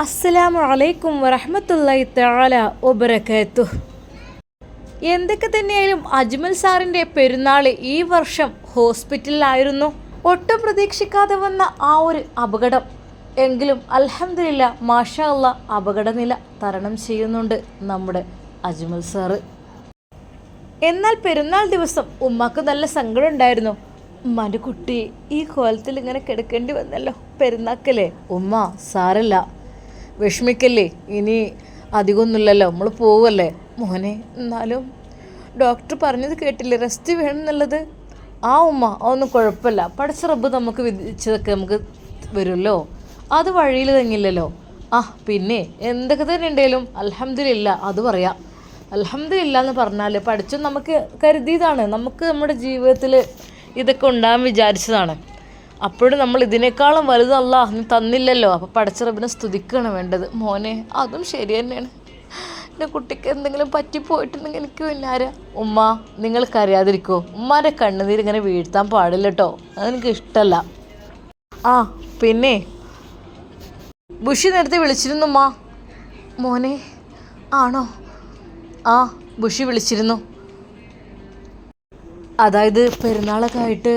അസ്സലാമു അലൈക്കും വറഹമത്തല്ലായി തആല വബറകാത്തു എന്തൊക്കെ തന്നെയായാലും അജ്മൽ സാറിന്റെ പെരുന്നാൾ ഈ വർഷം ഹോസ്പിറ്റലിലായിരുന്നു. ഒട്ടും പ്രതീക്ഷിക്കാതെ വന്ന ആ ഒരു അപകടം. എങ്കിലും അലഹമില്ല മാഷാ അല്ല അപകടനില തരണം ചെയ്യുന്നുണ്ട് നമ്മുടെ അജ്മൽ സാറ്. എന്നാൽ പെരുന്നാൾ ദിവസം ഉമ്മക്ക് നല്ല സങ്കടം ഉണ്ടായിരുന്നു. ഉമ്മാന്റെ കുട്ടി ഈ കോലത്തിൽ ഇങ്ങനെ കിടക്കേണ്ടി വന്നല്ലോ പെരുന്നാക്കല്ലേ? ഉമ്മ സാരല്ല വിഷമിക്കല്ലേ? ഇനി അധികമൊന്നുമില്ലല്ലോ നമ്മൾ പോവല്ലേ? മോനെ എന്നാലും ഡോക്ടർ പറഞ്ഞത് കേട്ടില്ലേ? റെസ്റ്റ് വേണം എന്നുള്ളത്? ആ ഉമ്മ അതൊന്നും കുഴപ്പമില്ല. പഠിച്ച റബ്ബ് നമുക്ക് വിധിച്ചതൊക്കെ നമുക്ക് വരുമല്ലോ. അത് വഴിയിൽ തങ്ങില്ലല്ലോ. ആ പിന്നെ എന്തൊക്കെ തന്നെ ഉണ്ടെങ്കിലും അലഹമില്ല അത് പറയാം. അലഹമില്ല എന്ന് പറഞ്ഞാൽ പഠിച്ചു നമുക്ക് കരുതിയതാണ്. നമുക്ക് നമ്മുടെ ജീവിതത്തിൽ ഇതൊക്കെ ഉണ്ടാകാൻ വിചാരിച്ചതാണ്. അപ്പോഴും നമ്മൾ ഇതിനേക്കാളും വലുതല്ല നീ തന്നില്ലല്ലോ. അപ്പോൾ പടച്ചറബിനെ സ്തുതിക്കുകയാണ് വേണ്ടത്. മോനെ അതും ശരി തന്നെയാണ്. എന്റെ കുട്ടിക്ക് എന്തെങ്കിലും പറ്റിപ്പോയിട്ടുണ്ടെങ്കിൽ എനിക്ക് ആരാ? ഉമ്മ നിങ്ങൾ കരയാതിരിക്കോ ഉമ്മാന്റെ കണ്ണുനീര് ഇങ്ങനെ വീഴ്ത്താൻ പാടില്ല കേട്ടോ അതെനിക്ക് ഇഷ്ടമല്ല ആ പിന്നെ? ബുഷി നേരത്തെ വിളിച്ചിരുന്നു ഉമ്മ. മോനെ ആണോ? ആ ബുഷി വിളിച്ചിരുന്നു. അതായത് പെരുന്നാളൊക്കെ ആയിട്ട്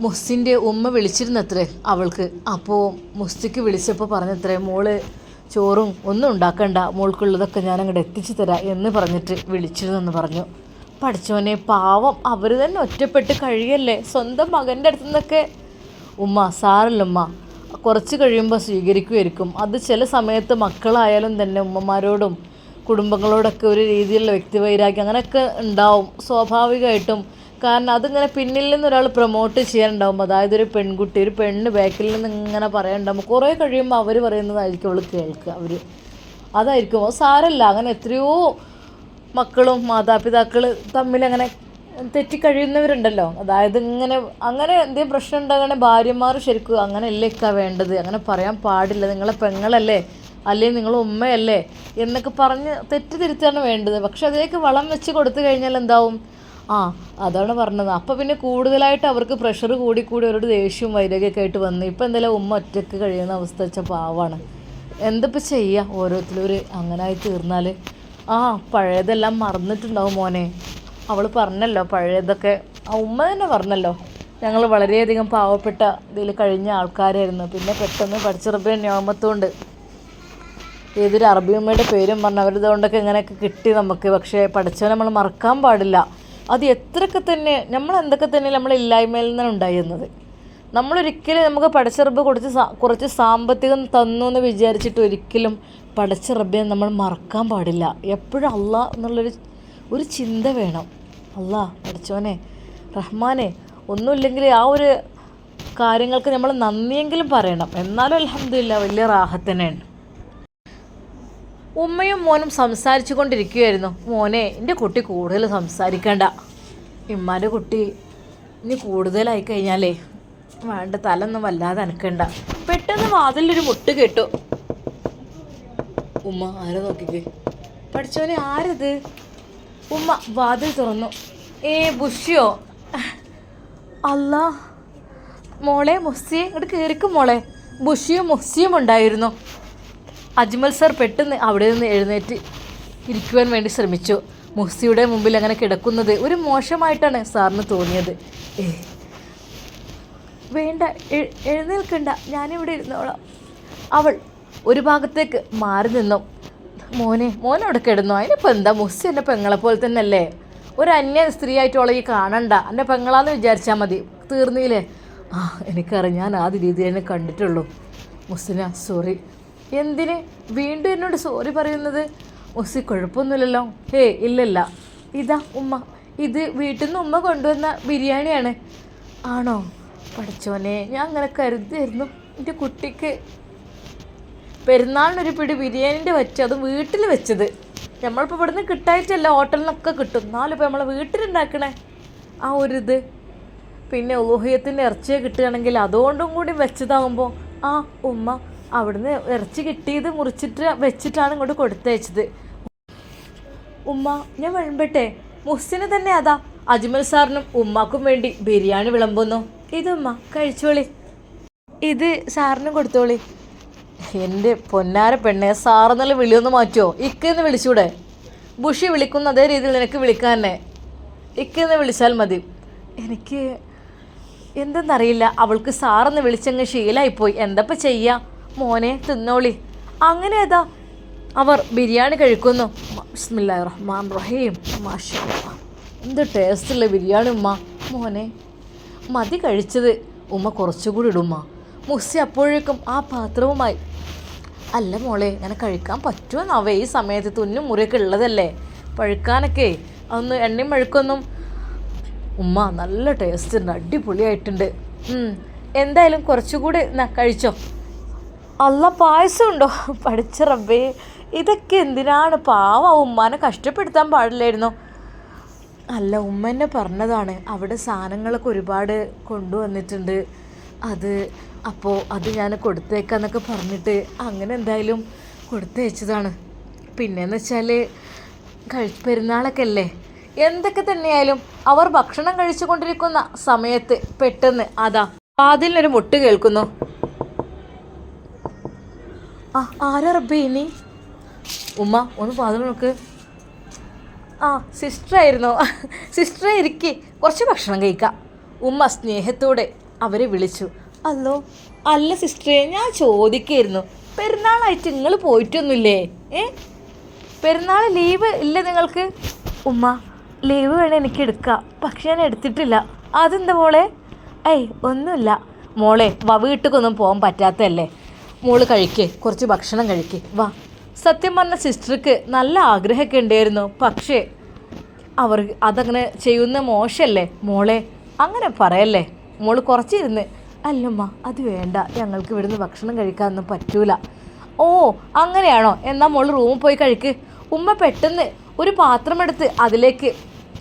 മുസ്തിന്റെ ഉമ്മ വിളിച്ചിരുന്നത്രേ അവൾക്ക്. അപ്പോൾ മുസ്തിക്ക് വിളിച്ചപ്പോൾ പറഞ്ഞത്രേ മോൾ ചോറും ഒന്നും ഉണ്ടാക്കണ്ട. മോൾക്കുള്ളതൊക്കെ ഞാൻ അങ്ങോട്ട് എത്തിച്ചു തരാം എന്ന് പറഞ്ഞിട്ട് വിളിച്ചിരുന്നെന്ന് പറഞ്ഞു. പഠിച്ചവനെ പാവം അവർ തന്നെ ഒറ്റപ്പെട്ട് കഴിയല്ലേ? സ്വന്തം മകന്റെ അടുത്തു നിന്നൊക്കെ ഉമ്മ സാറല്ല ഉമ്മ. കുറച്ച് കഴിയുമ്പോൾ സ്വീകരിക്കുമായിരിക്കും അത് ചില സമയത്ത് മക്കളായാലും തന്നെ ഉമ്മമാരോടും കുടുംബങ്ങളോടൊക്കെ ഒരു രീതിയിലുള്ള വ്യക്തിവൈരാഗ്യം അങ്ങനെയൊക്കെ ഉണ്ടാവും. സ്വാഭാവികമായിട്ടും കാരണം അതിങ്ങനെ പിന്നിൽ നിന്ന് ഒരാൾ പ്രൊമോട്ട് ചെയ്യാനുണ്ടാവും അതായത് ഒരു പെൺകുട്ടി ഒരു പെണ്ണ് ബാക്കിൽ നിന്ന് ഇങ്ങനെ പറയാനുണ്ടാകുമ്പോൾ കുറേ കഴിയുമ്പോൾ അവർ പറയുന്നതായിരിക്കും അവൾ കേൾക്കുക. അവർ അതായിരിക്കും. സാരല്ല. അങ്ങനെ എത്രയോ മക്കളും മാതാപിതാക്കൾ തമ്മിൽ അങ്ങനെ തെറ്റിക്കഴിയുന്നവരുണ്ടല്ലോ അതായത് ഇങ്ങനെ അങ്ങനെ എന്തെങ്കിലും പ്രശ്നം ഉണ്ടാകണേ ഭാര്യമാർ ശരിക്കും അങ്ങനെ ഇക്ക വേണ്ടത്? അങ്ങനെ പറയാൻ പാടില്ല. നിങ്ങളെ പെങ്ങളല്ലേ? അല്ലെങ്കിൽ നിങ്ങൾ ഉമ്മയല്ലേ? എന്നൊക്കെ പറഞ്ഞ് തെറ്റിദ്ധരിച്ചാണ് വേണ്ടത്. പക്ഷെ അതിലേക്ക് വളം വെച്ച് കൊടുത്തു കഴിഞ്ഞാൽ എന്താവും? ആ അതാണ് പറഞ്ഞത്. അപ്പോൾ പിന്നെ കൂടുതലായിട്ട് അവർക്ക് പ്രഷർ കൂടി കൂടി അവരോട് ദേഷ്യവും വൈരാഗ്യമൊക്കെ ആയിട്ട് വന്നു ഇപ്പം എന്തായാലും ഉമ്മ ഒറ്റയ്ക്ക് കഴിയുന്ന അവസ്ഥ വെച്ചാൽ പാവാണ്. എന്തിപ്പോൾ ചെയ്യുക ഓരോരുത്തരും അങ്ങനായി തീർന്നാൽ ആ പഴയതെല്ലാം മറന്നിട്ടുണ്ടാവും മോനെ. അവൾ പറഞ്ഞല്ലോ പഴയതൊക്കെ. ആ ഉമ്മ തന്നെ പറഞ്ഞല്ലോ. ഞങ്ങൾ വളരെയധികം പാവപ്പെട്ട ഇതിൽ കഴിഞ്ഞ ആൾക്കാരായിരുന്നു. പിന്നെ പെട്ടെന്ന് പഠിച്ചറബി ഞാമത്തുകൊണ്ട് ഏതൊരു അറബി ഉമ്മയുടെ പേരും പറഞ്ഞ് അവരിതുകൊണ്ടൊക്കെ ഇങ്ങനെയൊക്കെ കിട്ടി നമുക്ക്. പക്ഷേ പഠിച്ചവനെ നമ്മൾ മറക്കാൻ പാടില്ല. അത് എത്രയൊക്കെ തന്നെ നമ്മൾ എന്തൊക്കെ തന്നെ നമ്മൾ ഇല്ലായ്മയിൽ നിന്നാണ് ഉണ്ടായിരുന്നത്. നമ്മളൊരിക്കലും നമുക്ക് പടച്ചിറബ് കുറച്ച് കുറച്ച് സാമ്പത്തികം തന്നു എന്ന് വിചാരിച്ചിട്ട് ഒരിക്കലും പടച്ചിറബിനെ നമ്മൾ മറക്കാൻ പാടില്ല. എപ്പോഴും അല്ല എന്നുള്ളൊരു ഒരു ചിന്ത വേണം. അല്ല പഠിച്ചോനെ റഹ്മാനെ ഒന്നുമില്ലെങ്കിൽ ആ ഒരു കാര്യങ്ങൾക്ക് നമ്മൾ നന്ദിയെങ്കിലും പറയണം. എന്നാലും അലഹമില്ല വലിയ റാഹത്ത് തന്നെയാണ് ഉമ്മയും മോനും സംസാരിച്ചു കൊണ്ടിരിക്കുകയായിരുന്നു മോനെ എന്റെ കുട്ടി കൂടുതൽ സംസാരിക്കണ്ട. ഇമ്മാന്റെ കുട്ടി ഇനി കൂടുതലായി കഴിഞ്ഞാലേ വേണ്ട തലൊന്നും വല്ലാതെ അനക്കണ്ട. പെട്ടെന്ന് വാതിലൊരു മുട്ട് കേട്ടു. ഉമ്മ ആരെ നോക്കിക്കേ? പഠിച്ചോനെ ആരത്? ഉമ്മ വാതിൽ തുറന്നു. ഏ ബുഷിയോ? അല്ല മോളെ മുസ്സിയെ ഇങ്ങോട്ട് കയറിക്കും മോളെ. ബുഷിയും മുസ്സിയും ഉണ്ടായിരുന്നു. അജ്മൽ സർ പെട്ടെന്ന് അവിടെ നിന്ന് എഴുന്നേറ്റ് ഇരിക്കുവാൻ വേണ്ടി ശ്രമിച്ചു. മുഹ്സിയുടെ മുമ്പിൽ അങ്ങനെ കിടക്കുന്നത് ഒരു മോശമായിട്ടാണ് സാറിന് തോന്നിയത്. ഏ വേണ്ട എഴുന്നേൽക്കണ്ട ഞാനിവിടെ ഇരുന്നോളാം. അവൾ ഒരു ഭാഗത്തേക്ക് മാറി നിന്നു. മോനെ മോൻ അവിടെ കിടന്നു. അതിനിപ്പോൾ എന്താ? മുസ്സി എന്റെ പെങ്ങളെ പോലെ തന്നെ അല്ലേ ഒരു അന്യ സ്ത്രീ ആയിട്ട് ഈ കാണണ്ട. എന്റെ പെങ്ങളാന്ന് വിചാരിച്ചാൽ മതി. തീർന്നില്ലേ? ആ എനിക്കറിയാം ഞാൻ ആദ്യ രീതിയിൽ തന്നെ കണ്ടിട്ടുള്ളൂ. മുസ്സിന സോറി എന്തിന്? വീണ്ടും എന്നോട് സോറി പറയുന്നത്? ഒസി കുഴപ്പമൊന്നുമില്ലല്ലോ. ഹേ ഇല്ലല്ല. ഇതാ ഉമ്മ. ഇത് വീട്ടിൽ നിന്ന് ഉമ്മ കൊണ്ടുവന്ന ബിരിയാണിയാണ്. ആണോ? പഠിച്ചോനെ ഞാൻ അങ്ങനെ കരുതായിരുന്നു എന്റെ കുട്ടിക്ക് പെരുന്നാളിനൊരു പിടി ബിരിയാണിന്റെ വെച്ച് അത് വീട്ടിൽ വെച്ചത്. നമ്മളിപ്പോൾ ഇവിടുന്ന് കിട്ടായിട്ടല്ല ഹോട്ടലിൽ നിന്നൊക്കെ കിട്ടും. എന്നാലും ഇപ്പോൾ നമ്മൾ വീട്ടിലുണ്ടാക്കണേ? ആ ഒരു ഇത് പിന്നെ ഊഹ്യത്തിന്റെ ഇറച്ചിയെ കിട്ടുകയാണെങ്കിൽ അതുകൊണ്ടും കൂടി വെച്ചതാകുമ്പോൾ ആ ഉമ്മ അവിടുന്ന് ഇറച്ചി കിട്ടിയത് മുറിച്ചിട്ട് വെച്ചിട്ടാണ് ഇങ്ങോട്ട് കൊടുത്തയച്ചത്. ഉമ്മ ഞാൻ വിളമ്പട്ടെ? മുഹ്സിന് തന്നെ അതാ. അജ്മൽ സാറിനും ഉമ്മാക്കും വേണ്ടി ബിരിയാണി വിളമ്പുന്നു. ഇത് ഉമ്മ കഴിച്ചോളി. ഇത് സാറിനും കൊടുത്തോളി. എന്റെ പൊന്നാര പെണ്ണെ സാറെന്നുള്ള വിളിയൊന്ന് മാറ്റുമോ ഇക്കെന്ന് വിളിച്ചൂടെ? ബുഷി വിളിക്കുന്ന അതേ രീതിയിൽ നിനക്ക് വിളിക്കാൻ തന്നെ. ഇക്കെന്ന് വിളിച്ചാൽ മതി. എനിക്ക് എന്തെന്നറിയില്ല. അവൾക്ക് സാറെന്ന് വിളിച്ചങ്ങ് ശീലമായിപ്പോയി എന്തപ്പോൾ ചെയ്യുക മോനെ തിന്നോളി. അങ്ങനെ ഏതാ? അവർ ബിരിയാണി കഴിക്കുന്നു. റഹ്മാൻ റഹീം. മാഷ. എന്ത് ടേസ്റ്റുള്ള ബിരിയാണി ഉമ്മ. മോനെ മതി കഴിച്ചത്. ഉമ്മ കുറച്ചുകൂടി ഇടുമ്മ മുസ്സി അപ്പോഴേക്കും ആ പാത്രവുമായി അല്ല മോളെ ഇങ്ങനെ കഴിക്കാൻ പറ്റുമെന്നാവേ? ഈ സമയത്ത് തുന്നും മുറിയൊക്കെ ഉള്ളതല്ലേ? പഴുക്കാനൊക്കെ അതൊന്ന് എണ്ണയും പഴുക്കൊന്നും ഉമ്മ നല്ല ടേസ്റ്റ് ഉണ്ട് അടിപൊളിയായിട്ടുണ്ട്. എന്തായാലും കുറച്ചുകൂടി കഴിച്ചോ. അല്ല പായസം ഉണ്ടോ പഠിച്ച റബ്ബേ ഇതൊക്കെ എന്തിനാണ്? പാവ ഉമ്മാനെ കഷ്ടപ്പെടുത്താൻ പാടില്ലായിരുന്നു. അല്ല ഉമ്മ എന്നെ പറഞ്ഞതാണ് അവിടെ സാധനങ്ങളൊക്കെ ഒരുപാട് കൊണ്ടുവന്നിട്ടുണ്ട്. അത് അപ്പോൾ അത് ഞാൻ കൊടുത്തേക്കാന്നൊക്കെ പറഞ്ഞിട്ട് അങ്ങനെ എന്തായാലും കൊടുത്തയച്ചതാണ് പിന്നെന്ന് വെച്ചാൽ കഴി പെരുന്നാളൊക്കെ അല്ലേ എന്തൊക്കെ തന്നെയായാലും അവർ ഭക്ഷണം കഴിച്ചുകൊണ്ടിരിക്കുന്ന സമയത്ത് പെട്ടെന്ന് അതാ വാതിലിനൊരു മുട്ട് കേൾക്കുന്നു. ആ ആരാ റബ്ബേ ഇനി? ഉമ്മ ഒന്ന് പാതിൽ നോക്ക്. ആ സിസ്റ്ററായിരുന്നോ? സിസ്റ്ററെ ഇരിക്കി. കുറച്ച് ഭക്ഷണം കഴിക്കാം. ഉമ്മ സ്നേഹത്തോടെ അവരെ വിളിച്ചു. അല്ലോ അല്ല സിസ്റ്ററെ ഞാൻ ചോദിക്കായിരുന്നു. പെരുന്നാളായിട്ട് നിങ്ങൾ പോയിട്ടൊന്നുമില്ലേ? ഏ? പെരുന്നാൾ ലീവ് ഇല്ല നിങ്ങൾക്ക്? ഉമ്മ ലീവ് വേണേൽ എനിക്ക് എടുക്കാം. പക്ഷെ ഞാൻ എടുത്തിട്ടില്ല. അതെന്താ മോളെ? ഏയ് ഒന്നുമില്ല. മോളെ വ വീട്ടിലൊന്നും പോകാൻ പറ്റാത്തതല്ലേ? മോൾ കഴിക്കേ കുറച്ച് ഭക്ഷണം കഴിക്കേ. വാ. സത്യം പറഞ്ഞ സിസ്റ്റർക്ക് നല്ല ആഗ്രഹമൊക്കെ ഉണ്ടായിരുന്നു. പക്ഷേ അവർ അതങ്ങനെ ചെയ്യുന്ന മോശമല്ലേ മോളെ? അങ്ങനെ പറയല്ലേ? മോൾ കുറച്ചിരുന്ന് അല്ലമ്മ അത് വേണ്ട. ഞങ്ങൾക്ക് ഇവിടുന്ന് ഭക്ഷണം കഴിക്കാനൊന്നും പറ്റൂല. ഓ അങ്ങനെയാണോ? എന്നാൽ മോൾ റൂമിൽ പോയി കഴിക്ക്. ഉമ്മ പെട്ടെന്ന് ഒരു പാത്രമെടുത്ത് അതിലേക്ക്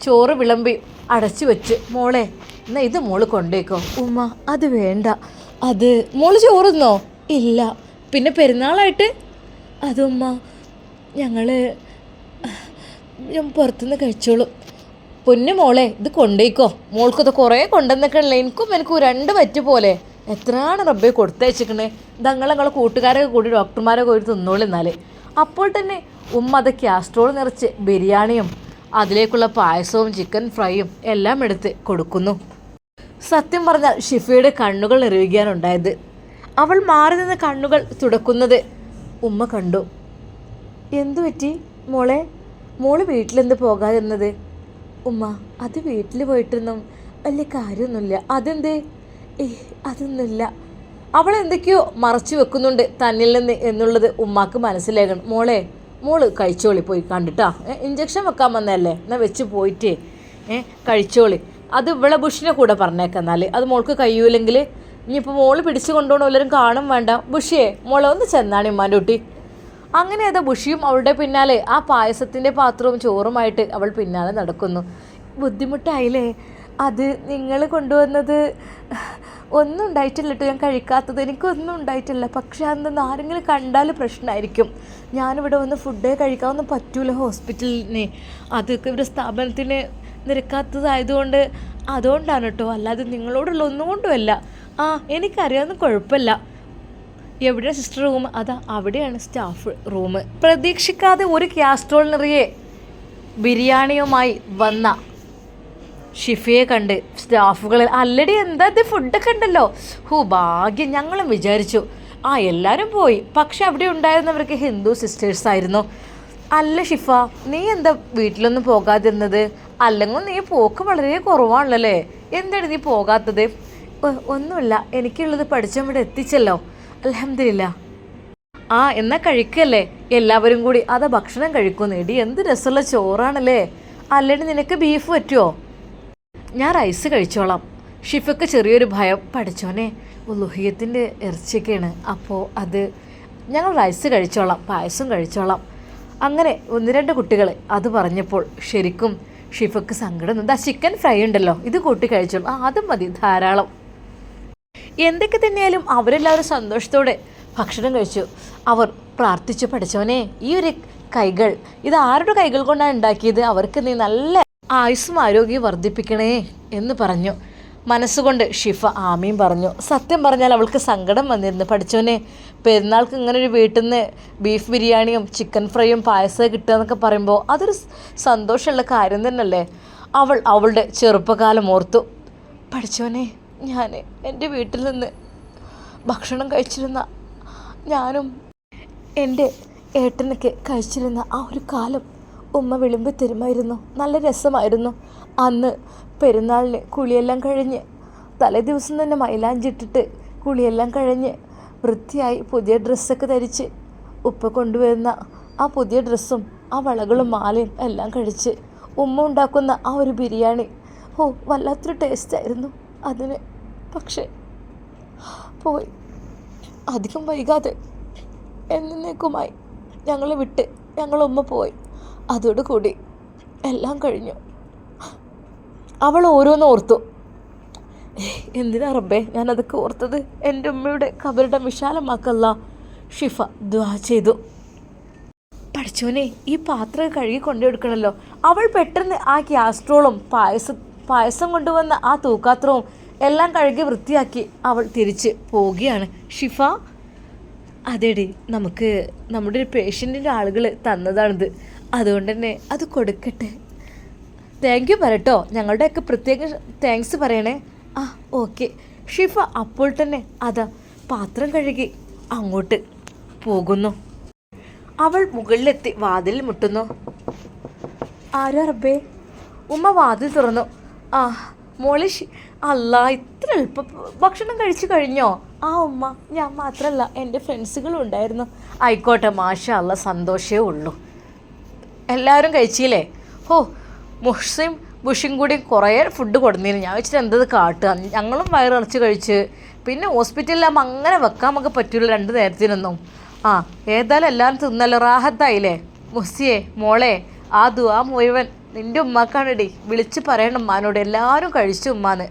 ചോറ് വിളമ്പി അടച്ചു വെച്ച് മോളെ എന്നാൽ ഇത് മോൾ കൊണ്ടേക്കോ. ഉമ്മ അത് വേണ്ട. അത് മോൾ ചോറുന്നോ? ഇല്ല. പിന്നെ പെരുന്നാളായിട്ട് അതുമ്മ ഞങ്ങൾ ഞാൻ പുറത്തുനിന്ന് കഴിച്ചോളും. പൊന്നു മോളെ ഇത് കൊണ്ടേക്കോ. മോൾക്കത് കുറേ കൊണ്ടുവന്നിക്കണല്ലേ എനിക്കും എനിക്കും രണ്ട് പറ്റു പോലെ. എത്രയാണ് റബ്ബെ കൊടുത്തയച്ചിക്കണേ ഇതങ്ങൾ ഞങ്ങളെ കൂട്ടുകാരൊക്കെ കൂടി ഡോക്ടർമാരൊക്കെ കൂടി തിന്നോളൂ എന്നാൽ അപ്പോൾ തന്നെ ഉമ്മ അത് ക്യാസ്ട്രോൾ നിറച്ച് ബിരിയാണിയും അതിലേക്കുള്ള പായസവും ചിക്കൻ ഫ്രൈയും എല്ലാം എടുത്ത് കൊടുക്കുന്നു. സത്യം പറഞ്ഞാൽ ഷിഫയുടെ കണ്ണുകൾ നിറയുകയാണുണ്ടായത് അവൾ മാറി നിന്ന് കണ്ണുകൾ തുടക്കുന്നത് ഉമ്മ കണ്ടു. എന്തു പറ്റി മോളെ? മോൾ വീട്ടിലെന്ത് പോകാതിരുന്നത്? ഉമ്മ അത് വീട്ടിൽ പോയിട്ടൊന്നും വലിയ കാര്യമൊന്നുമില്ല. അതെന്തേ? ഏ അതൊന്നുമില്ല. അവൾ എന്തൊക്കെയോ മറച്ചു വെക്കുന്നുണ്ട് തന്നിൽ നിന്ന് എന്നുള്ളത് ഉമ്മാക്ക് മനസ്സിലാകണം. മോളെ മോൾ കഴിച്ചോളി പോയി കണ്ടിട്ടാ. ഇഞ്ചക്ഷൻ വെക്കാൻ വന്നതല്ലേ? എന്നാൽ വെച്ച് പോയിട്ടേ. ഏ കഴിച്ചോളി. അത് ഇവളെ ബുഷിനെ കൂടെ പറഞ്ഞേക്കാം എന്നാൽ അത് മോൾക്ക് കഴിയൂലെങ്കിൽ ഇനിയിപ്പോൾ മോൾ പിടിച്ചു കൊണ്ടുപോകണം എല്ലാവരും കാണും വേണ്ട. ബുഷിയെ മോളെ ഒന്ന് ചെന്നാണ് ഇമ്മാന്റെ കുട്ടി അങ്ങനെ അത് ബുഷിയും അവളുടെ പിന്നാലെ ആ പായസത്തിന്റെ പാത്രവും ചോറുമായിട്ട് അവൾ പിന്നാലെ നടക്കുന്നു. ബുദ്ധിമുട്ടായില്ലേ? അത് നിങ്ങൾ കൊണ്ടുവന്നത് ഒന്നും ഉണ്ടായിട്ടില്ല കേട്ടോ. ഞാൻ കഴിക്കാത്തത് എനിക്കൊന്നും ഉണ്ടായിട്ടില്ല. പക്ഷേ അന്ന് ആരെങ്കിലും കണ്ടാൽ പ്രശ്നമായിരിക്കും. ഞാനിവിടെ വന്ന് ഫുഡേ കഴിക്കാമൊന്നും പറ്റൂല ഹോസ്പിറ്റലിനെ. അതൊക്കെ ഇവിടെ സ്ഥാപനത്തിന് നിരക്കാത്തതായതുകൊണ്ട് അതുകൊണ്ടാണ് കേട്ടോ. അല്ലാതെ നിങ്ങളോടുള്ള ഒന്നും കൊണ്ടുമല്ല. ആ എനിക്കറിയാവുന്ന കുഴപ്പമില്ല. എവിടെ സിസ്റ്റർ റൂം അതാ അവിടെയാണ് സ്റ്റാഫ് റൂം പ്രതീക്ഷിക്കാതെ ഒരു കാസ്ട്രോൾ നിറയെ ബിരിയാണിയുമായി വന്ന ഷിഫയെ കണ്ട് സ്റ്റാഫുകൾ അല്ലടി എന്താ ഇത് ഫുഡൊക്കെ ഉണ്ടല്ലോ? ഹൂ ഭാഗ്യം ഞങ്ങളും വിചാരിച്ചു. ആ എല്ലാവരും പോയി. പക്ഷെ അവിടെ ഉണ്ടായിരുന്നവർക്ക് ഹിന്ദു സിസ്റ്റേഴ്സ് ആയിരുന്നു. അല്ല ഷിഫ നീ എന്താ വീട്ടിലൊന്നും പോകാതിരുന്നത്? അല്ലെങ്കിൽ നീ പോക്ക് വളരെ കുറവാണല്ലേ എന്താണ് നീ പോകാത്തത്? "ഒ- ഒന്നുമില്ല എനിക്കുള്ളത് പഠിച്ചം എത്തിച്ചല്ലോ. അലഹമില്ല ആ എന്നാ കഴിക്കല്ലേ? എല്ലാവരും കൂടി അതാ ഭക്ഷണം കഴിക്കുന്നു. എടി എന്ത് രസമുള്ള ചോറാണല്ലേ? അല്ലടി നിനക്ക് ബീഫ് പറ്റുമോ ഞാൻ റൈസ് കഴിച്ചോളാം. ഷിഫക്ക് ചെറിയൊരു ഭയം. പഠിച്ചോനെ ലുഹിയത്തിന്റെ ഇറച്ചിയൊക്കെയാണ്. അപ്പോൾ അത് ഞങ്ങൾ റൈസ് കഴിച്ചോളാം പായസം കഴിച്ചോളാം. അങ്ങനെ ഒന്ന് രണ്ട് കുട്ടികൾ അത് പറഞ്ഞപ്പോൾ ശരിക്കും ഷിഫക്ക് സങ്കടം എന്താ ചിക്കൻ ഫ്രൈ ഉണ്ടല്ലോ ഇത് കൂട്ടി കഴിച്ചോളൂ. ആ അതും മതി ധാരാളം. എന്തൊക്കെ തന്നെയാലും അവരെല്ലാവരും സന്തോഷത്തോടെ ഭക്ഷണം കഴിച്ചു. അവർ പ്രാർത്ഥിച്ചു പഠിച്ചവനെ ഈ ഒരു കൈകൾ ഇത് ആരുടെ കൈകൾ കൊണ്ടാണ് ഉണ്ടാക്കിയത്? അവർക്ക് നീ നല്ല ആയുസ്സും ആരോഗ്യം വർദ്ധിപ്പിക്കണേ എന്ന് പറഞ്ഞു. മനസ്സുകൊണ്ട് ഷിഫ ആമീൻ പറഞ്ഞു. സത്യം പറഞ്ഞാൽ അവൾക്ക് സങ്കടം വന്നിരുന്നു. പഠിച്ചവനെ പെരുന്നാൾക്ക് ഇങ്ങനെ ഒരു വീട്ടിൽ നിന്ന് ബീഫ് ബിരിയാണിയും ചിക്കൻ ഫ്രൈയും പായസവും കിട്ടുക എന്നൊക്കെ പറയുമ്പോൾ അതൊരു സന്തോഷമുള്ള കാര്യം തന്നെയല്ലേ? അവൾ അവളുടെ ചെറുപ്പകാലം ഓർത്തു. പഠിച്ചോനെ ഞാൻ എന്റെ വീട്ടിൽ നിന്ന് ഭക്ഷണം കഴിച്ചിരുന്ന ഞാനും എന്റെ ഏട്ടനൊക്കെ കഴിച്ചിരുന്ന ആ ഒരു കാലം ഉമ്മ വിളിമ്പി തരുമായിരുന്നു. നല്ല രസമായിരുന്നു. അന്ന് പെരുന്നാളിന് കുളിയെല്ലാം കഴിഞ്ഞ് തലേ ദിവസം തന്നെ മൈലാഞ്ചിട്ടിട്ട് കുളിയെല്ലാം കഴിഞ്ഞ് വൃത്തിയായി പുതിയ ഡ്രസ്സൊക്കെ ധരിച്ച് ഉപ്പ കൊണ്ടുവരുന്ന ആ പുതിയ ഡ്രസ്സും ആ വളകളും മാലയും എല്ലാം കഴിച്ച് ഉമ്മ ഉണ്ടാക്കുന്ന ആ ഒരു ബിരിയാണി ഓ വല്ലാത്തൊരു ടേസ്റ്റായിരുന്നു അതിന് പക്ഷേ പോയി. അധികം വൈകാതെ എന്നേക്കുമായി ഞങ്ങളെ വിട്ട് ഞങ്ങളുമ്മ പോയി. അതോടുകൂടി എല്ലാം കഴിഞ്ഞു. അവൾ ഓരോന്ന് ഓർത്തു. എന്തിനാ റബ്ബേ ഞാനതൊക്കെ ഓർത്തത്? എന്റെ ഉമ്മയുടെ കബറിടം വിശാലമാക്കല്ല. ഷിഫ ദ്വാ ചെയ്തു. പഠിച്ചോനെ ഈ പാത്രം കഴുകി കൊണ്ടുകൊടുക്കണമല്ലോ അവൾ പെട്ടെന്ന് ആ ഗ്യാസ്ട്രോളും പായസം പായസം കൊണ്ടുവന്ന ആ തൂക്കാത്രവും എല്ലാം കഴുകി വൃത്തിയാക്കി അവൾ തിരിച്ച് പോവുകയാണ്. ഷിഫ അതേടി നമുക്ക് നമ്മുടെ ഒരു പേഷ്യന്റിന്റെ ആളുകൾ തന്നതാണിത്. അതുകൊണ്ട് തന്നെ അത് കൊടുക്കട്ടെ. താങ്ക് യു പറട്ടോ ഞങ്ങളുടെയൊക്കെ പ്രത്യേക താങ്ക്സ് പറയണേ. ആ ഓക്കെ ഷിഫ അപ്പോൾ തന്നെ അതാ പാത്രം കഴുകി അങ്ങോട്ട് പോകുന്നു. അവൾ മുകളിലെത്തി വാതിൽ മുട്ടുന്നു. ആരോ റബ്ബേ? ഉമ്മ വാതിൽ തുറന്നു. ആ മോളി അല്ല ഇത്ര എളുപ്പ ഭക്ഷണം കഴിച്ചു കഴിഞ്ഞോ? ആ ഉമ്മ ഞാൻ മാത്രമല്ല എന്റെ ഫ്രണ്ട്സുകളും ഉണ്ടായിരുന്നു. ആയിക്കോട്ടെ മാഷ അല്ല സന്തോഷമേ ഉള്ളൂ. എല്ലാവരും കഴിച്ചില്ലേ? ഓ മുഹ്സിം ബുഷും കൂടി കുറേ ഫുഡ് കൊടുന്നിരുന്നു. ഞാൻ വെച്ചിട്ട് എന്തത് കാട്ടുക? ഞങ്ങളും വയറിറച്ച് കഴിച്ച്. പിന്നെ ഹോസ്പിറ്റലിലാകുമ്പോൾ അങ്ങനെ വെക്കാൻ നമുക്ക് പറ്റില്ല രണ്ട് നേരത്തിനൊന്നും. ആ ഏതായാലും എല്ലാവരും തിന്നല്ലോ. റാഹത്തായില്ലേ? മുസ്സിയെ മോളെ ആ ദുആ മുഴുവൻ. നിന്റെ ഉമ്മാക്കാണെടി. വിളിച്ച് പറയണം ഉമ്മാനോട്. എല്ലാവരും കഴിച്ചു ഉമ്മാന്ന്.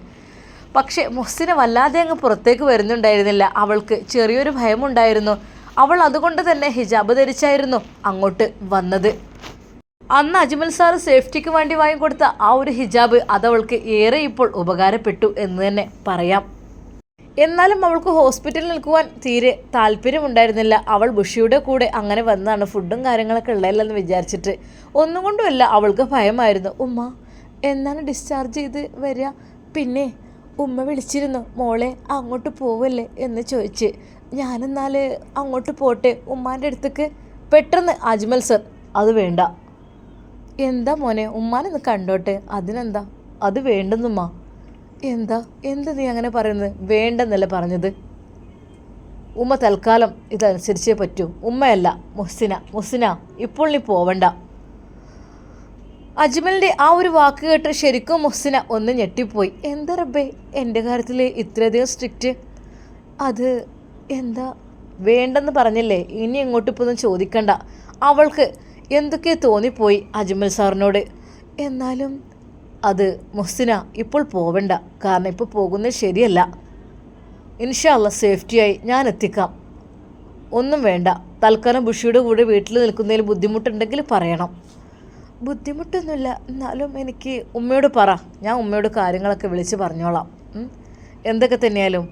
പക്ഷേ മുഹ്സിനെ വല്ലാതെ അങ്ങ് പുറത്തേക്ക് വരുന്നുണ്ടായിരുന്നില്ല. അവൾക്ക് ചെറിയൊരു ഭയമുണ്ടായിരുന്നു. അവൾ അതുകൊണ്ട് തന്നെ ഹിജാബ് ധരിച്ചായിരുന്നു അങ്ങോട്ട് വന്നത്. അന്ന് അജ്മൽ സാർ സേഫ്റ്റിക്ക് വേണ്ടി വാങ്ങിക്കൊടുത്ത ആ ഒരു ഹിജാബ് അതവൾക്ക് ഏറെ ഇപ്പോൾ ഉപകാരപ്പെട്ടു എന്ന് തന്നെ പറയാം. എന്നാലും അവൾക്ക് ഹോസ്പിറ്റലിൽ നിൽക്കുവാൻ തീരെ താല്പര്യമുണ്ടായിരുന്നില്ല. അവൾ ബുഷിയുടെ കൂടെ അങ്ങനെ വന്നതാണ് ഫുഡും കാര്യങ്ങളൊക്കെ ഉള്ളതല്ലെന്ന് വിചാരിച്ചിട്ട്. ഒന്നും കൊണ്ടുമല്ല അവൾക്ക് ഭയമായിരുന്നു. ഉമ്മ എന്നാണ് ഡിസ്ചാർജ് ചെയ്ത് വരിക? പിന്നെ ഉമ്മ വിളിച്ചിരുന്നു മോളെ അങ്ങോട്ട് പോവല്ലേ? എന്ന് ചോദിച്ച്. ഞാനെന്നാൽ അങ്ങോട്ട് പോട്ടെ? ഉമ്മാന്റെ അടുത്തേക്ക്? പെട്ടെന്ന് അജ്മൽ സർ. അത് വേണ്ട. എന്താ മോനെ? ഉമ്മാനൊന്ന് കണ്ടോട്ടെ? അതിനെന്താ? അത് വേണ്ടെന്നുമ്മ. എന്താ? എന്ത് നീ അങ്ങനെ പറയുന്നത്? വേണ്ടെന്നല്ല പറഞ്ഞത്? ഉമ്മ തൽക്കാലം ഇതനുസരിച്ചേ പറ്റൂ. ഉമ്മയല്ല മുഹ്സിന. മുഹ്സിന ഇപ്പോൾ നീ പോവണ്ട. അജ്മലിന്റെ ആ ഒരു വാക്ക് കേട്ട് ശരിക്കും മുഹ്സിന ഒന്ന് ഞെട്ടിപ്പോയി. എന്താ റബ്ബേ? എന്റെ കാര്യത്തിൽ ഇത്രയധികം സ്ട്രിക്റ്റ്. അത് എന്താ? വേണ്ടെന്ന് പറഞ്ഞില്ലേ? ഇനി എങ്ങോട്ട് ഒന്നും ചോദിക്കണ്ട. അവൾക്ക് എന്തൊക്കെ തോന്നിപ്പോയി അജ്മൽ സാറിനോട്? എന്നാലും അത് മുഹ്സിന ഇപ്പോൾ പോവണ്ട. കാരണം ഇപ്പോൾ പോകുന്നത് ശരിയല്ല. ഇൻഷാല്ല സേഫ്റ്റിയായി ഞാൻ എത്തിക്കാം. ഒന്നും വേണ്ട. തൽക്കാലം ബുഷിയുടെ കൂടെ വീട്ടിൽ നിൽക്കുന്നതിൽ ബുദ്ധിമുട്ടുണ്ടെങ്കിൽ പറയണം. ബുദ്ധിമുട്ടൊന്നുമില്ല. എന്നാലും എനിക്ക് ഉമ്മയോട് പറ. ഞാൻ ഉമ്മയോട് കാര്യങ്ങളൊക്കെ വിളിച്ച് പറഞ്ഞോളാം. എന്തൊക്കെ തന്നെയാലും.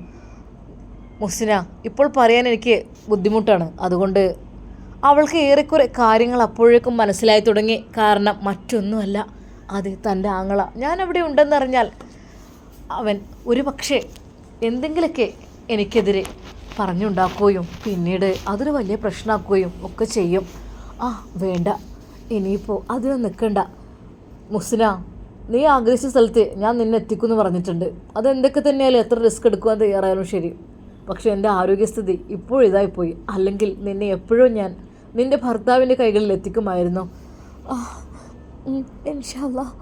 മുസിന ഇപ്പോൾ പറയാൻ എനിക്ക് ബുദ്ധിമുട്ടാണ്. അതുകൊണ്ട് അവൾക്ക് ഏറെക്കുറെ കാര്യങ്ങൾ അപ്പോഴേക്കും മനസ്സിലായി തുടങ്ങി. കാരണം മറ്റൊന്നുമല്ല. അത് തന്റെ ആങ്ങള. അവിടെ ഉണ്ടെന്നറിഞ്ഞാൽ അവൻ ഒരു പക്ഷേ എന്തെങ്കിലുമൊക്കെ എനിക്കെതിരെ പറഞ്ഞുണ്ടാക്കുകയും പിന്നീട് അതൊരു വലിയ പ്രശ്നമാക്കുകയും ഒക്കെ ചെയ്യും. ആ വേണ്ട. ഇനിയിപ്പോൾ അതിനെ നിൽക്കണ്ട. മുസ്ന നീ ആഗ്രഹിച്ച സ്ഥലത്ത് ഞാൻ നിന്നെ എത്തിക്കുമെന്ന് പറഞ്ഞിട്ടുണ്ട്. അതെന്തൊക്കെ തന്നെയാലും എത്ര റിസ്ക് എടുക്കുവാൻ തയ്യാറായാലും ശരി. പക്ഷേ എന്റെ ആരോഗ്യസ്ഥിതി ഇപ്പോഴും ഇതായിപ്പോയി. അല്ലെങ്കിൽ നിന്നെ എപ്പോഴും ഞാൻ നിന്റെ ഭർത്താവിന്റെ കൈകളിൽ എത്തിക്കുമായിരുന്നു. ഇൻഷാല്ലാ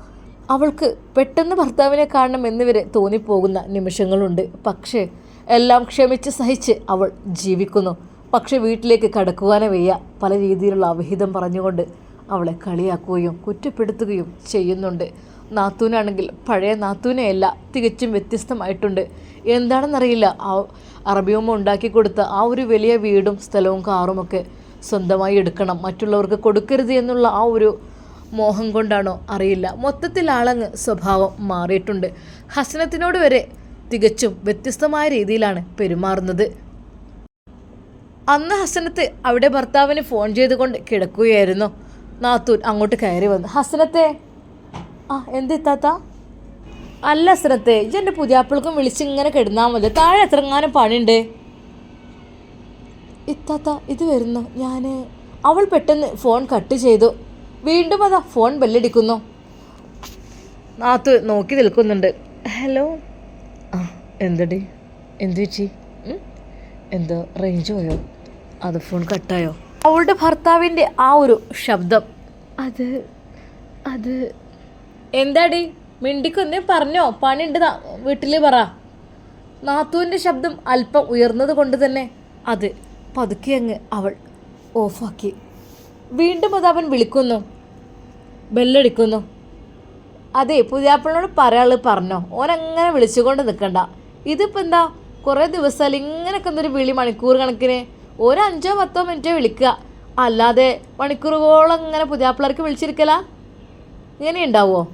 അവൾക്ക് പെട്ടെന്ന് ഭർത്താവിനെ കാണണം എന്നിവരെ തോന്നിപ്പോകുന്ന നിമിഷങ്ങളുണ്ട്. പക്ഷേ എല്ലാം ക്ഷമിച്ച് സഹിച്ച് അവൾ ജീവിക്കുന്നു. പക്ഷെ വീട്ടിലേക്ക് കടക്കുവാനേ വയ്യ. പല രീതിയിലുള്ള അവിഹിതം പറഞ്ഞുകൊണ്ട് അവളെ കളിയാക്കുകയും കുറ്റപ്പെടുത്തുകയും ചെയ്യുന്നുണ്ട്. നാത്തൂനാണെങ്കിൽ പഴയ നാത്തൂനെയല്ല തികച്ചും വ്യത്യസ്തമായിട്ടുണ്ട്. എന്താണെന്നറിയില്ല. ആ അറബിയമ്മ ഉണ്ടാക്കി കൊടുത്ത ആ ഒരു വലിയ വീടും സ്ഥലവും കാറുമൊക്കെ സ്വന്തമായി എടുക്കണം. മറ്റുള്ളവർക്ക് കൊടുക്കരുത് എന്നുള്ള ആ ഒരു മോഹം കൊണ്ടാണോ അറിയില്ല. മൊത്തത്തിൽ ആളങ്ങ് സ്വഭാവം മാറിയിട്ടുണ്ട്. ഹസനത്തിനോട് വരെ തികച്ചും വ്യത്യസ്തമായ രീതിയിലാണ് പെരുമാറുന്നത്. അന്ന് ഹസനത്ത് അവിടെ ഭർത്താവിന് ഫോൺ ചെയ്തുകൊണ്ട് കിടക്കുകയായിരുന്നു. നാത്തൂൻ അങ്ങോട്ട് കയറി വന്നു. ഹസനത്തെ ആ എന്തെത്താത്ത അല്ല ഹസനത്തെ എന്റെ പുതിയാപ്പിൾക്കും വിളിച്ച് ഇങ്ങനെ കിടന്നാൽ മതി. താഴെ എത്രങ്ങാനും പണിയുണ്ട്. ഇത്താത്ത ഇത് വരുന്നു. ഞാൻ അവൾ പെട്ടെന്ന് ഫോൺ കട്ട് ചെയ്തു. വീണ്ടും അതാ ഫോൺ ബെല്ലടിക്കുന്നു. നാത്ത് നോക്കി നിൽക്കുന്നുണ്ട്. ഹലോ? ആ എന്തടി? എന്ത് ചേച്ചി? എന്തോ റേഞ്ച് പോയോ? അത് ഫോൺ കട്ടായോ അവളുടെ ഭർത്താവിന്റെ ആ ഒരു ശബ്ദം. അത് അത്. എന്താടി? മിണ്ടിക്കൊന്നേ പറഞ്ഞോ. പണിയുണ്ട് വീട്ടിൽ പറ. നാത്തുവിന്റെ ശബ്ദം അല്പം ഉയർന്നത് കൊണ്ട് തന്നെ അത് പതുക്കെ അങ്ങ് അവൾ ഓഫാക്കി. വീണ്ടും അത് അവൻ വിളിക്കുന്നു. ബെല്ലടിക്കുന്നു. അതെ പുതിയാപ്പിളിനോട് പറയാനുള്ളത് പറഞ്ഞോ. ഓനങ്ങനെ വിളിച്ചുകൊണ്ട് നിൽക്കണ്ട ഇതിപ്പോൾ എന്താ? കുറേ ദിവസമല്ല ഇങ്ങനെയൊക്കെ എന്തൊരു വിളി മണിക്കൂർ കണക്കിന്. ഒരു അഞ്ചോ പത്തോ മിനിറ്റോ വിളിക്കുക അല്ലാതെ മണിക്കൂറുകളോളം ഇങ്ങനെ പുതിയാപ്പിളർക്ക് വിളിച്ചിരിക്കല? ഇങ്ങനെ ഉണ്ടാവുമോ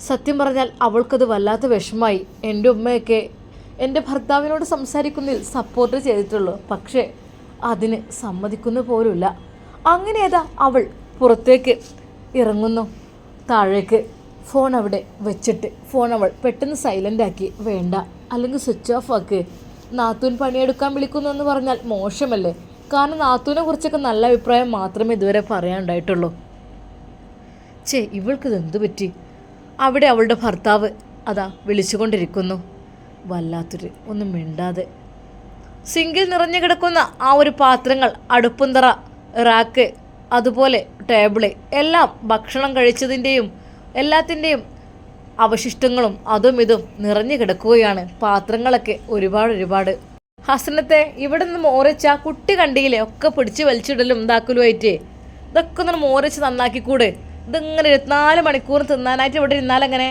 സത്യം പറഞ്ഞാൽ അവൾക്കത് വല്ലാത്ത വിഷമായി എന്റെ ഉമ്മയൊക്കെ എന്റെ ഭർത്താവിനോട് സംസാരിക്കുന്നതിൽ സപ്പോർട്ട് ചെയ്തിട്ടുള്ളൂ. പക്ഷേ അതിന് സമ്മതിക്കുന്ന പോലുമില്ല. അങ്ങനെ അവൾ പുറത്തേക്ക് ഇറങ്ങുന്നു. താഴേക്ക് ഫോൺ അവിടെ വെച്ചിട്ട് ഫോൺ അവൾ പെട്ടെന്ന് സൈലന്റ് ആക്കി. വേണ്ട. അല്ലെങ്കിൽ സ്വിച്ച് ഓഫ് ആക്കി. നാത്തൂൻ പണിയെടുക്കാൻ വിളിക്കുന്നു എന്ന് പറഞ്ഞാൽ മോശമല്ലേ? കാരണം നാത്തൂനെ കുറിച്ചൊക്കെ നല്ല അഭിപ്രായം മാത്രമേ ഇതുവരെ പറയാനുണ്ടായിട്ടുള്ളൂ. ചേ ഇവൾക്കിത് എന്തു പറ്റി? അവിടെ അവളുടെ ഭർത്താവ് അതാ വിളിച്ചുകൊണ്ടിരിക്കുന്നു. വല്ലാത്തൊരു ഒന്നും മിണ്ടാതെ. സിങ്കിൽ നിറഞ്ഞു കിടക്കുന്ന ആ ഒരു പാത്രങ്ങൾ അടുപ്പുന്തറ റാക്ക് അതുപോലെ ടേബിൾ. എല്ലാം ഭക്ഷണം കഴിച്ചതിന്റെയും എല്ലാത്തിന്റെയും അവശിഷ്ടങ്ങളും അതും ഇതും നിറഞ്ഞു കിടക്കുകയാണ് പാത്രങ്ങളൊക്കെ ഒരുപാട് ഒരുപാട്. ഹസനത്തെ ഇവിടെ നിന്ന് മോറിച്ച കുട്ടി കണ്ടിയിലെ ഒക്കെ പിടിച്ച് വലിച്ചിടലും ഇതാക്കലുമായിട്ട്. ഇതൊക്കെ ഒന്ന് മോറിച്ച് നന്നാക്കിക്കൂടെ? ഇതിങ്ങനെ ഇരുപത്തിനാല് മണിക്കൂർ തിന്നാനായിട്ട് ഇവിടെ ഇരുന്നാലെങ്ങനെ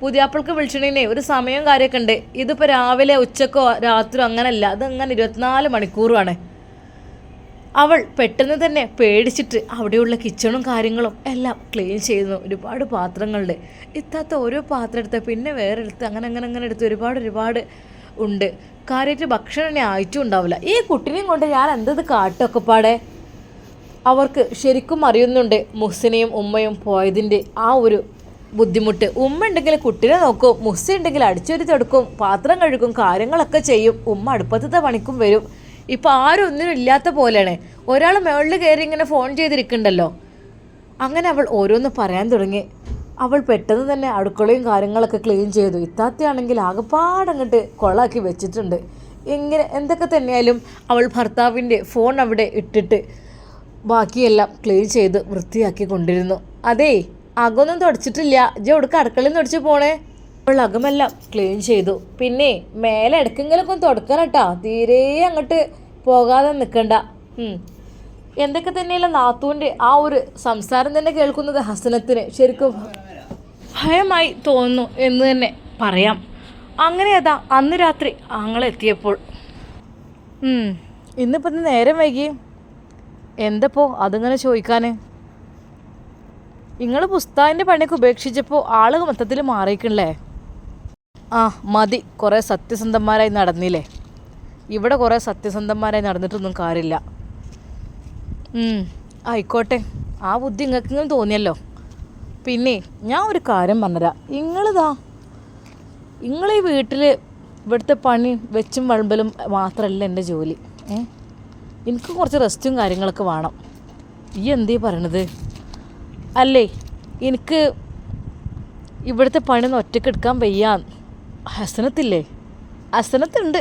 പുതിയാപ്പിൾക്ക് വിളിച്ചിട്ടുണ്ടെങ്കിൽ ഒരു സമയം കാര്യമൊക്കെ ഉണ്ട്. ഇതിപ്പോൾ രാവിലെ ഉച്ചക്കോ രാത്രിയോ അങ്ങനെയല്ല ഇതിങ്ങനെ ഇരുപത്തിനാല് മണിക്കൂറുമാണ് അവൾ പെട്ടെന്ന് തന്നെ പേടിച്ചിട്ട് അവിടെയുള്ള കിച്ചണും കാര്യങ്ങളും എല്ലാം ക്ലീൻ ചെയ്യുന്നു. ഒരുപാട് പാത്രങ്ങളുണ്ട് ഇത്താത്ത ഓരോ പാത്രം എടുത്ത് പിന്നെ വേറെ എടുത്ത് അങ്ങനെ അങ്ങനെ അങ്ങനെ എടുത്ത് ഒരുപാട് ഒരുപാട് ഉണ്ട്. കാര്യമായിട്ട് ഭക്ഷണം തന്നെ ആയിട്ടും ഉണ്ടാവില്ല. ഈ കുട്ടിനെയും കൊണ്ട് ഞാൻ എന്തത് കാട്ടൊക്കെ പാടെ? അവർക്ക് ശരിക്കും അറിയുന്നുണ്ട് മുഹ്സിനെയും ഉമ്മയും പോയതിന്റെ ആ ഒരു ബുദ്ധിമുട്ട്. ഉമ്മ ഉണ്ടെങ്കിൽ കുട്ടിനെ നോക്കും മുസ്സി ഉണ്ടെങ്കിൽ അടിച്ചൊരു തെടുക്കും പാത്രം കഴുകും കാര്യങ്ങളൊക്കെ ചെയ്യും. ഉമ്മ അടുപ്പത്തത്തെ പണിക്കും വരും. ഇപ്പം ആരും ഒന്നിനും ഇല്ലാത്ത പോലെയാണ്. ഒരാൾ മുകളിൽ കയറി ഇങ്ങനെ ഫോൺ ചെയ്തിരിക്കണ്ടല്ലോ. അങ്ങനെ അവൾ ഓരോന്ന് പറയാൻ തുടങ്ങി. അവൾ പെട്ടെന്ന് തന്നെ അടുക്കളയും കാര്യങ്ങളൊക്കെ ക്ലീൻ ചെയ്തു. ഇത്താത്തയാണെങ്കിൽ ആകെപ്പാടങ്ങോട്ട് കൊളാക്കി വെച്ചിട്ടുണ്ട്. ഇങ്ങനെ എന്തൊക്കെ തന്നെയായാലും അവൾ ഭർത്താവിന്റെ ഫോൺ അവിടെ ഇട്ടിട്ട് ബാക്കിയെല്ലാം ക്ലീൻ ചെയ്ത് വൃത്തിയാക്കി കൊണ്ടിരുന്നു. അതേ അകമൊന്നും തുടച്ചിട്ടില്ല. ജോ എവിടേക്ക് അടുക്കളയിൽ തുടച്ച് പോണേ? അവൾ അകമെല്ലാം ക്ലീൻ ചെയ്തു. പിന്നെ മേലെ ഇടക്കെങ്കിലൊക്കെ ഒന്ന് തുടക്കണം തീരെ അങ്ങോട്ട് പോകാതെ നിൽക്കണ്ട എന്തൊക്കെ തന്നെയല്ല നാത്തൂന്റെ ആ ഒരു സംസാരം തന്നെ കേൾക്കുന്നത് ഹസനത്തിന്. ശരിക്കും ഭയമായി തോന്നുന്നു എന്ന് തന്നെ പറയാം. അങ്ങനെ അതാ അന്ന് രാത്രി ആങ്ങളെത്തിയപ്പോൾ ഇന്നിപ്പോൾ ഇന്ന് നേരം വൈകി. എന്തപ്പോ അതിങ്ങനെ ചോദിക്കാൻ നിങ്ങൾ പുസ്തകത്തിന്റെ പണിയൊക്കെ ഉപേക്ഷിച്ചപ്പോൾ ആളുകൾ മൊത്തത്തിൽ മാറിയിക്കണല്ലേ? ആ മതി. കുറേ സത്യസന്ധന്മാരായി നടന്നില്ലേ? ഇവിടെ കുറേ സത്യസന്ധന്മാരായി നടന്നിട്ടൊന്നും കാര്യമില്ല. ആയിക്കോട്ടെ. ആ ബുദ്ധി നിങ്ങൾക്കെങ്കിലും തോന്നിയല്ലോ. പിന്നെ ഞാൻ ഒരു കാര്യം പറഞ്ഞുതരാം നിങ്ങളിതാ നിങ്ങൾ ഈ വീട്ടിൽ ഇവിടുത്തെ പണി വെച്ചും വളമ്പലും മാത്രമല്ല എന്റെ ജോലി. എനിക്ക് കുറച്ച് റെസ്റ്റും കാര്യങ്ങളൊക്കെ വേണം. ഈ എന്തീ പറയണത്? അല്ലേ എനിക്ക് ഇവിടുത്തെ പണി ഒറ്റയ്ക്ക് എടുക്കാൻ വയ്യ ഹസനത്തില്ലേ? ഹസനത്തുണ്ട്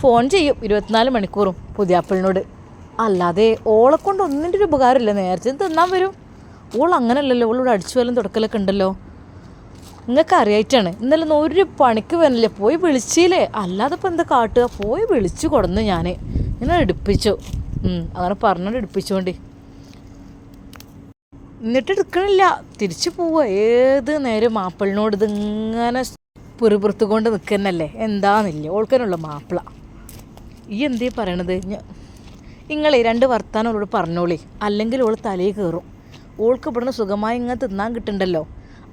ഫോൺ ചെയ്യും ഇരുപത്തിനാല് മണിക്കൂറും പുതിയാപ്പിളിനോട്. അല്ലാതെ ഓളെ കൊണ്ട് ഒന്നിന്റെ ഒരു ഉപകാരമില്ല. നേരത്തെ തിന്നാൻ വരും. ഓൾ അങ്ങനല്ലല്ലോ. ഓളോട് അടിച്ചു വല്ലതും തുടക്കലൊക്കെ ഉണ്ടല്ലോ. നിങ്ങൾക്ക് അറിയായിട്ടാണ്. ഇന്നലെ ഒരു പണിക്ക് വരണില്ലേ. പോയി വിളിച്ചില്ലേ അല്ലാതെ ഇപ്പം എന്താ കാട്ടുക? പോയി വിളിച്ചു കൊടുന്നു ഞാൻ ഇങ്ങനെ എടുപ്പിച്ചു. അങ്ങനെ പറഞ്ഞോണ്ട് എടുപ്പിച്ചുകൊണ്ട് എന്നിട്ട് എടുക്കണില്ല. തിരിച്ചു പോവുക ഏത് നേരം മാപ്പിളിനോട് ഇതിങ്ങനെ പിറുപിറുത്ത് കൊണ്ട് നിൽക്കുന്നല്ലേ എന്താന്നില്ല ഓൾക്കനുള്ള മാപ്പിള. ഈ എന്തേ പറയണത്? നിങ്ങളെ രണ്ട് വർത്താനം അവളോട് പറഞ്ഞോളി. അല്ലെങ്കിൽ ഓൾ തലയിൽ കയറും ഓൾക്ക് ഇവിടുന്ന് സുഖമായി ഇങ്ങനെ തിന്നാൻ കിട്ടുന്നുണ്ടല്ലോ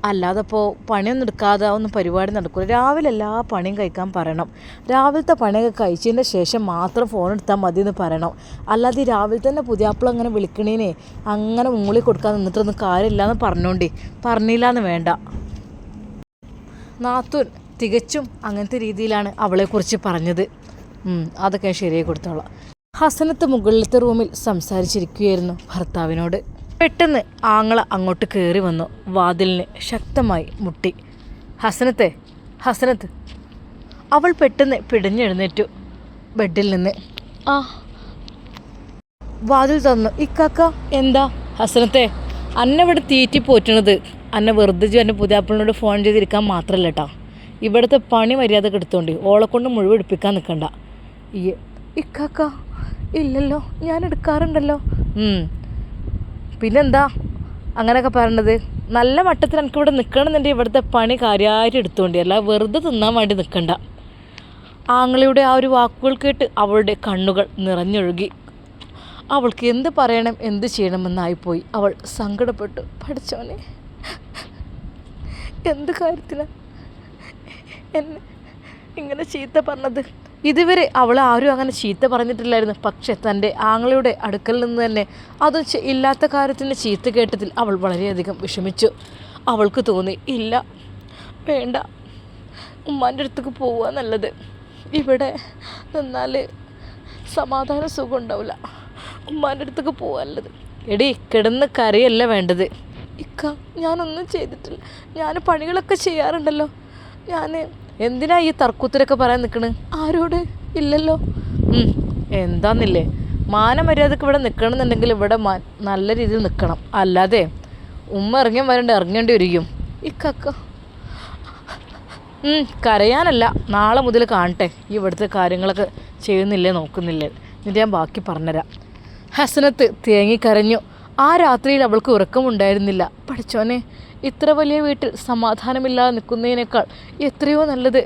അല്ലാതെ ഇപ്പോൾ പണിയൊന്നും എടുക്കാതെ ഒന്നും പരിപാടി നടക്കില്ല രാവിലെ എല്ലാ പണിയും കഴിക്കാൻ പറയണം. രാവിലത്തെ പണിയൊക്കെ കഴിച്ചതിന്റെ ശേഷം മാത്രം ഫോൺ എടുത്താൽ മതി എന്ന് പറയണം. അല്ലാതെ രാവിലെ തന്നെ പുതിയാപ്പിള അങ്ങനെ വിളിക്കണേനെ അങ്ങനെ മൂളി കൊടുക്കാൻ നിന്നിട്ടൊന്നും കാര്യമില്ല എന്ന് പറഞ്ഞോണ്ടേ. പറഞ്ഞില്ല എന്ന് വേണ്ട. നാത്തൂൻ തികച്ചും അങ്ങനത്തെ രീതിയിലാണ് അവളെക്കുറിച്ച് പറഞ്ഞത്. അതൊക്കെ ശരിയായി കൊടുത്തോളാം. ഹസനത്ത് മുകളിലത്തെ റൂമിൽ സംസാരിച്ചിരിക്കുകയായിരുന്നു ഭർത്താവിനോട്. പെട്ടെന്ന് ആങ്ങള അങ്ങോട്ട് കയറി വന്നു. വാതിലിന് ശക്തമായി മുട്ടി. ഹസനത്തെ ഹസനത്ത്. അവൾ പെട്ടെന്ന് പിടഞ്ഞെഴുന്നേറ്റു. ബെഡിൽ നിന്ന്. ആ. വാതിൽ തന്നു ഇക്കാക്ക എന്താ ഹസനത്തെ? അന്നെവിടെ തീറ്റി പോറ്റണത്? അന്നെ വെറുതെ എന്റെ പുതിയാപ്പിളിനോട് ഫോൺ ചെയ്തിരിക്കാൻ മാത്രമല്ല കേട്ടോ ഇവിടുത്തെ പണി മര്യാദ എടുത്തോണ്ട്. ഓളെ കൊണ്ട് മുഴുവൻ എടുപ്പിക്കാൻ നിൽക്കണ്ട ഈ ഇക്കാക്ക ഇല്ലല്ലോ ഞാൻ എടുക്കാറുണ്ടല്ലോ. പിന്നെന്താ? അങ്ങനെയൊക്കെ പറയണത്. നല്ല മട്ടത്തിൽ എനിക്ക് ഇവിടെ നിൽക്കണമെന്നുണ്ടെങ്കിൽ ഇവിടുത്തെ പണി കാര്യമായിട്ട് എടുത്തോണ്ടി. അല്ല വെറുതെ തിന്നാൻ വേണ്ടി നിൽക്കണ്ട ആങ്ങളിയുടെ ആ ഒരു വാക്കുകൾ കേട്ട് അവളുടെ കണ്ണുകൾ നിറഞ്ഞൊഴുകി. അവൾക്ക് എന്ത് പറയണം എന്ത് ചെയ്യണമെന്നായിപ്പോയി. അവൾ സങ്കടപ്പെട്ടു. പഠിച്ചോനെ എന്ത് കാര്യത്തിലാണ് എന്നെ ഇങ്ങനെ ചീത്ത പറഞ്ഞത്. ഇതുവരെ അവൾ ആരും അങ്ങനെ ചീത്ത പറഞ്ഞിട്ടില്ലായിരുന്നു. പക്ഷേ തന്റെ ആങ്ങളയുടെ അടുക്കൽ നിന്ന് തന്നെ അത് ഇല്ലാത്ത കാര്യത്തിന് ചീത്ത കേട്ടതിൽ അവൾ വളരെയധികം വിഷമിച്ചു. അവൾക്ക് തോന്നി ഇല്ല വേണ്ട. ഉമ്മാന്റെ അടുത്തേക്ക് പോവുക നല്ലത്. ഇവിടെ നിന്നാൽ സമാധാന സുഖം ഉണ്ടാവില്ല. ഉമ്മാന്റെ അടുത്തേക്ക് പോവാ നല്ലത്. എടി കിടന്ന് കരയല്ല വേണ്ടത്? ഇക്ക ഞാനൊന്നും ചെയ്തിട്ടില്ല. ഞാൻ പണികളൊക്കെ ചെയ്യാറുണ്ടല്ലോ. ഞാൻ എന്തിനാ ഈ തർക്കുത്തരൊക്കെ പറയാൻ നിൽക്കണ് ആരോട്? ഇല്ലല്ലോ. എന്താന്നില്ലേ? മാനമര്യാദക്ക് ഇവിടെ നിൽക്കണമെന്നുണ്ടെങ്കിൽ ഇവിടെ നല്ല രീതിയിൽ നിൽക്കണം അല്ലാതെ ഉമ്മ ഇറങ്ങിയാൻ വരണ്ട ഇറങ്ങേണ്ടി വരികയും. ഇക്കക്ക. കരയാനല്ല. നാളെ മുതൽ കാണട്ടെ. ഈ ഇവിടുത്തെ കാര്യങ്ങളൊക്കെ ചെയ്യുന്നില്ലേ നോക്കുന്നില്ലേ? എന്നിട്ട് ഞാൻ ബാക്കി പറഞ്ഞുതരാം. ഹസനത്ത് തേങ്ങിക്കരഞ്ഞു ആ രാത്രിയിൽ അവൾക്ക് ഉറക്കമുണ്ടായിരുന്നില്ല. പഠിച്ചോനെ ഇത്ര വലിയ വീട്ടിൽ സമാധാനമില്ലാതെ നിൽക്കുന്നതിനേക്കാൾ എത്രയോ നല്ലത്.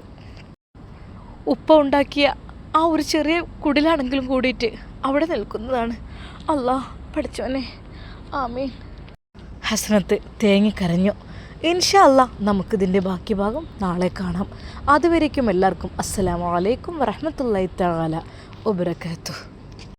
ഉപ്പ ഉണ്ടാക്കിയ ആ ഒരു ചെറിയ കുടിലാണെങ്കിലും കൂടിയിട്ട് അവിടെ നിൽക്കുന്നതാണ്. അല്ലാ പഠിച്ചോനെ. ആമീൻ. ഹസനത്ത് തേങ്ങിക്കരഞ്ഞു ഇൻഷാ അല്ല നമുക്കിതിന്റെ ബാക്കി ഭാഗം നാളെ കാണാം. അതുവരേക്കും എല്ലാവർക്കും അസ്സലാമു അലൈക്കും വറഹ്മത്തുള്ളാഹി തആല വബറകാതുഹു.